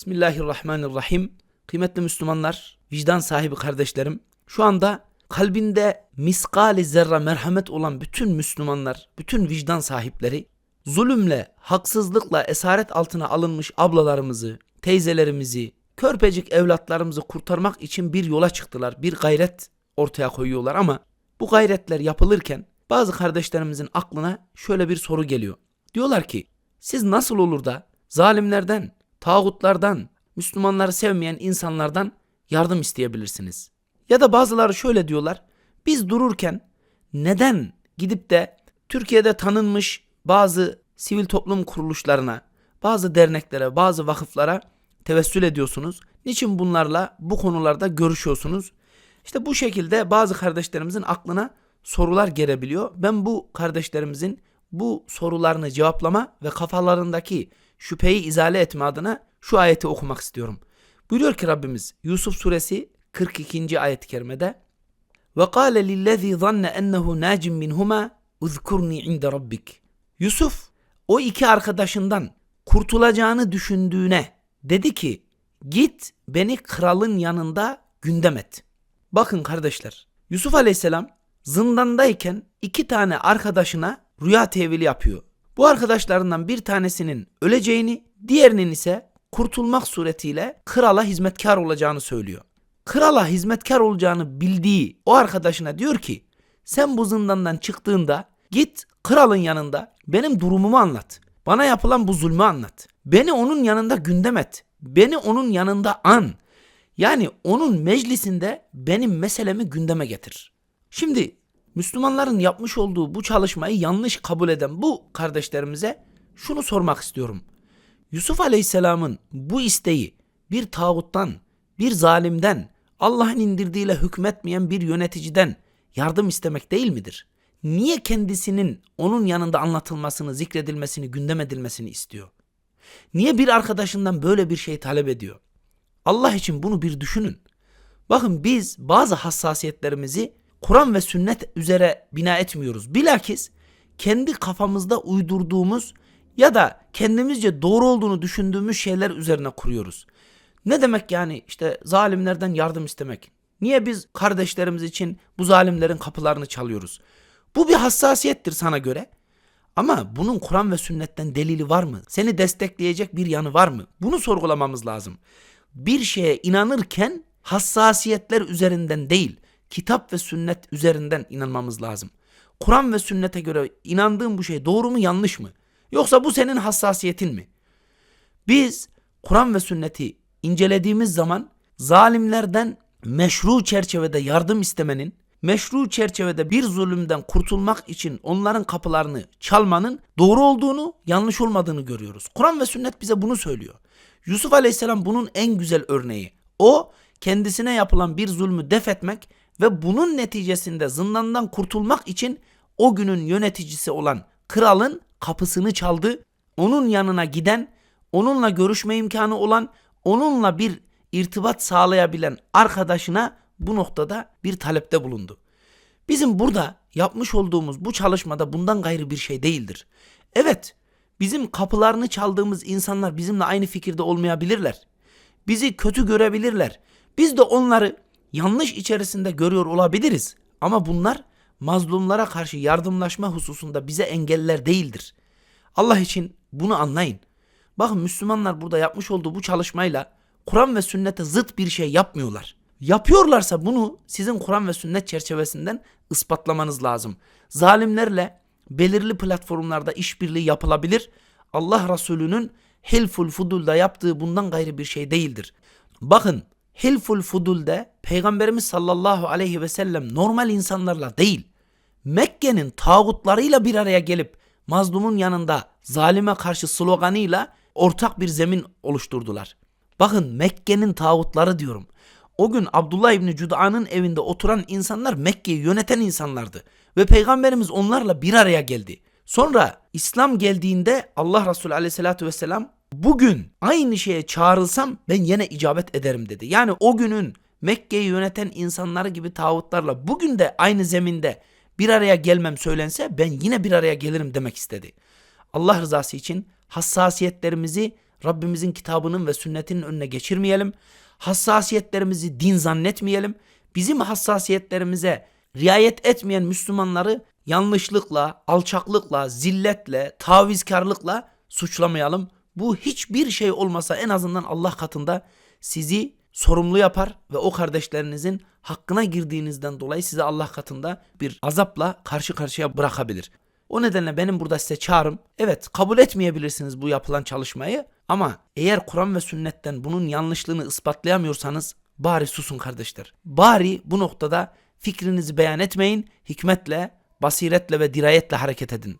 Bismillahirrahmanirrahim. Kıymetli Müslümanlar, vicdan sahibi kardeşlerim, şu anda kalbinde miskali zerre merhamet olan bütün Müslümanlar, bütün vicdan sahipleri, zulümle, haksızlıkla esaret altına alınmış ablalarımızı, teyzelerimizi, körpecik evlatlarımızı kurtarmak için bir yola çıktılar, bir gayret ortaya koyuyorlar ama bu gayretler yapılırken bazı kardeşlerimizin aklına şöyle bir soru geliyor. Diyorlar ki siz nasıl olur da zalimlerden, tağutlardan, Müslümanları sevmeyen insanlardan yardım isteyebilirsiniz? Ya da bazıları şöyle diyorlar. Biz dururken neden gidip de Türkiye'de tanınmış bazı sivil toplum kuruluşlarına, bazı derneklere, bazı vakıflara tevessül ediyorsunuz? Niçin bunlarla bu konularda görüşüyorsunuz? İşte bu şekilde bazı kardeşlerimizin aklına sorular gelebiliyor. Ben bu kardeşlerimizin bu sorularını cevaplama ve kafalarındaki şüpheyi izale etme adına şu ayeti okumak istiyorum. Buyuruyor ki Rabbimiz Yusuf suresi 42. ayet-i kerimede kâle lillezî zanne ennehu nâcim minhuma uzkurni inde rabbik. Yusuf o iki arkadaşından kurtulacağını düşündüğüne dedi ki git beni kralın yanında gündem et. Bakın kardeşler Yusuf aleyhisselam zindandayken iki tane arkadaşına rüya tevili yapıyor. Bu arkadaşlarından bir tanesinin öleceğini, diğerinin ise kurtulmak suretiyle krala hizmetkar olacağını söylüyor. Krala hizmetkar olacağını bildiği o arkadaşına diyor ki sen bu zindandan çıktığında git kralın yanında benim durumumu anlat. Bana yapılan bu zulmü anlat. Beni onun yanında gündem et. Beni onun yanında an. Yani onun meclisinde benim meselemi gündeme getir. Şimdi Müslümanların yapmış olduğu bu çalışmayı yanlış kabul eden bu kardeşlerimize şunu sormak istiyorum. Yusuf Aleyhisselam'ın bu isteği bir tağuttan, bir zalimden, Allah'ın indirdiğiyle hükmetmeyen bir yöneticiden yardım istemek değil midir? Niye kendisinin onun yanında anlatılmasını, zikredilmesini, gündem edilmesini istiyor? Niye bir arkadaşından böyle bir şey talep ediyor? Allah için bunu bir düşünün. Bakın biz bazı hassasiyetlerimizi Kur'an ve sünnet üzere bina etmiyoruz. Bilakis kendi kafamızda uydurduğumuz ya da kendimizce doğru olduğunu düşündüğümüz şeyler üzerine kuruyoruz. Ne demek yani işte zalimlerden yardım istemek? Niye biz kardeşlerimiz için bu zalimlerin kapılarını çalıyoruz? Bu bir hassasiyettir sana göre. Ama bunun Kur'an ve sünnetten delili var mı? Seni destekleyecek bir yanı var mı? Bunu sorgulamamız lazım. Bir şeye inanırken hassasiyetler üzerinden değil, kitap ve sünnet üzerinden inanmamız lazım. Kur'an ve sünnete göre inandığın bu şey doğru mu yanlış mı? Yoksa bu senin hassasiyetin mi? Biz Kur'an ve sünneti incelediğimiz zaman zalimlerden meşru çerçevede yardım istemenin, meşru çerçevede bir zulümden kurtulmak için onların kapılarını çalmanın doğru olduğunu, yanlış olmadığını görüyoruz. Kur'an ve sünnet bize bunu söylüyor. Yusuf Aleyhisselam bunun en güzel örneği. O kendisine yapılan bir zulmü def etmek ve bunun neticesinde zindandan kurtulmak için o günün yöneticisi olan kralın kapısını çaldı. Onun yanına giden, onunla görüşme imkanı olan, onunla bir irtibat sağlayabilen arkadaşına bu noktada bir talepte bulundu. Bizim burada yapmış olduğumuz bu çalışmada bundan gayrı bir şey değildir. Evet, bizim kapılarını çaldığımız insanlar bizimle aynı fikirde olmayabilirler. Bizi kötü görebilirler. Biz de onları yanlış içerisinde görüyor olabiliriz. Ama bunlar mazlumlara karşı yardımlaşma hususunda bize engeller değildir. Allah için bunu anlayın. Bakın Müslümanlar burada yapmış olduğu bu çalışmayla Kur'an ve sünnete zıt bir şey yapmıyorlar. Yapıyorlarsa bunu sizin Kur'an ve sünnet çerçevesinden ispatlamanız lazım. Zalimlerle belirli platformlarda işbirliği yapılabilir. Allah Resulü'nün Hilful Fudul'da yaptığı bundan gayrı bir şey değildir. Bakın Hilful Fudul'de Peygamberimiz sallallahu aleyhi ve sellem normal insanlarla değil, Mekke'nin tağutlarıyla bir araya gelip mazlumun yanında zalime karşı sloganıyla ortak bir zemin oluşturdular. Bakın Mekke'nin tağutları diyorum. O gün Abdullah İbni Cuda'nın evinde oturan insanlar Mekke'yi yöneten insanlardı. Ve Peygamberimiz onlarla bir araya geldi. Sonra İslam geldiğinde Allah Resulü aleyhissalatü vesselam bugün aynı şeye çağrılsam ben yine icabet ederim dedi. Yani o günün Mekke'yi yöneten insanları gibi tağutlarla bugün de aynı zeminde bir araya gelmem söylense ben yine bir araya gelirim demek istedi. Allah rızası için hassasiyetlerimizi Rabbimizin kitabının ve sünnetinin önüne geçirmeyelim. Hassasiyetlerimizi din zannetmeyelim. Bizim hassasiyetlerimize riayet etmeyen Müslümanları yanlışlıkla, alçaklıkla, zilletle, tavizkarlıkla suçlamayalım. Bu hiçbir şey olmasa en azından Allah katında sizi sorumlu yapar ve o kardeşlerinizin hakkına girdiğinizden dolayı sizi Allah katında bir azapla karşı karşıya bırakabilir. O nedenle benim burada size çağrım evet kabul etmeyebilirsiniz bu yapılan çalışmayı ama eğer Kur'an ve sünnetten bunun yanlışlığını ispatlayamıyorsanız bari susun kardeşler. Bari bu noktada fikrinizi beyan etmeyin, hikmetle, basiretle ve dirayetle hareket edin.